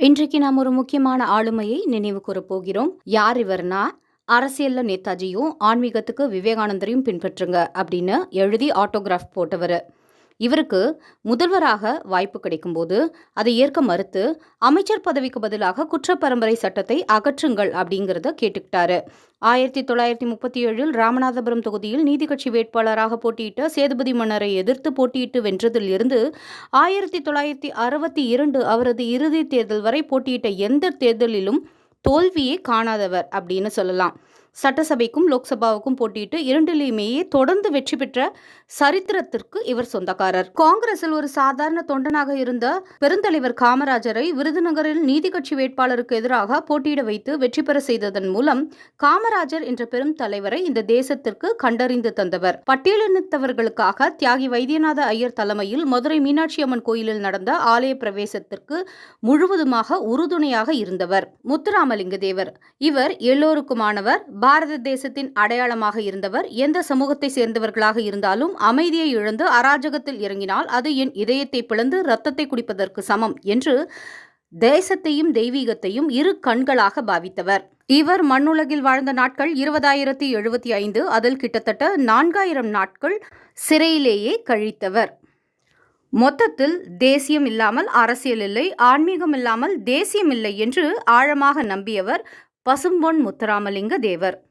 இன்றைக்கு நாம் ஒரு முக்கியமான ஆளுமையை நினைவு கூறப் போகிறோம். யார் இவர்னா? அரசியல்ல நேதாஜியும் ஆன்மீகத்துக்கு விவேகானந்தரையும் பின்பற்றுங்க அப்படின்னு எழுதி ஆட்டோகிராஃப் போட்டவர். இவருக்கு முதல்வராக வாய்ப்பு கிடைக்கும்போது அதை ஏற்க மறுத்து அமைச்சர் பதவிக்கு பதிலாக குற்றப்பரம்பரை சட்டத்தை அகற்றுங்கள் அப்படிங்கிறத கேட்டுக்கிட்டாரு. ஆயிரத்தி தொள்ளாயிரத்தி முப்பத்தி ஏழில் ராமநாதபுரம் தொகுதியில் நீதி கட்சி வேட்பாளராக போட்டியிட்ட சேதுபதி மன்னரை எதிர்த்து போட்டியிட்டு வென்றதில் இருந்து ஆயிரத்தி தொள்ளாயிரத்தி அறுபத்தி இரண்டு அவரது இறுதி தேர்தல் வரை போட்டியிட்ட எந்த தேர்தலிலும் தோல்வியே காணாதவர் அப்படின்னு சொல்லலாம். சட்டசபைக்கும் லோக்சபாவுக்கும் போட்டியிட்டு இரண்டிலேயுமேயே தொடர்ந்து வெற்றி பெற்ற சரித்திரத்திற்கு இவர் சொந்தக்காரர். காங்கிரஸில் ஒரு சாதாரண தொண்டனாக இருந்த பெருந்தலைவர் காமராஜரை விருதுநகரில் நீதி கட்சி வேட்பாளருக்கு எதிராக போட்டியிட வைத்து வெற்றி பெற செய்ததன் மூலம் காமராஜர் என்ற பெரும் தலைவரை இந்த தேசத்திற்கு கண்டறிந்து தந்தவர். பட்டியலினத்தவர்களுக்காக தியாகி வைத்தியநாத ஐயர் தலைமையில் மதுரை மீனாட்சி அம்மன் கோயிலில் நடந்த ஆலய பிரவேசத்திற்கு முழுவதுமாக உறுதுணையாக இருந்தவர். முத்துராமலிங்க தேவர் இவர் எல்லோருக்குமானவர். பாரத தேசத்தின் அடையாளமாக இருந்தவர் எந்த சமூகத்தை சேர்ந்தவர்களாக இருந்தாலும் அமைதியை இழந்து அராஜகத்தில் இறங்கினால் அது என் இதயத்தை பிளந்து ரத்தத்தை குடிப்பதற்கு சமம் என்று தேசத்தையும் தெய்வீகத்தையும் இரு கண்களாக பாவித்தவர். இவர் மண்ணுலகில் வாழ்ந்த நாட்கள் இருபதாயிரத்தி எழுபத்தி ஐந்து அதில் கிட்டத்தட்ட நான்காயிரம் நாட்கள் சிறையிலேயே கழித்தவர். மொத்தத்தில் தேசியம் இல்லாமல் அரசியல் இல்லை ஆன்மீகம் இல்லாமல் தேசியம் இல்லை என்று ஆழமாக நம்பியவர் பசும்பொன் முத்துராமலிங்க தேவர்.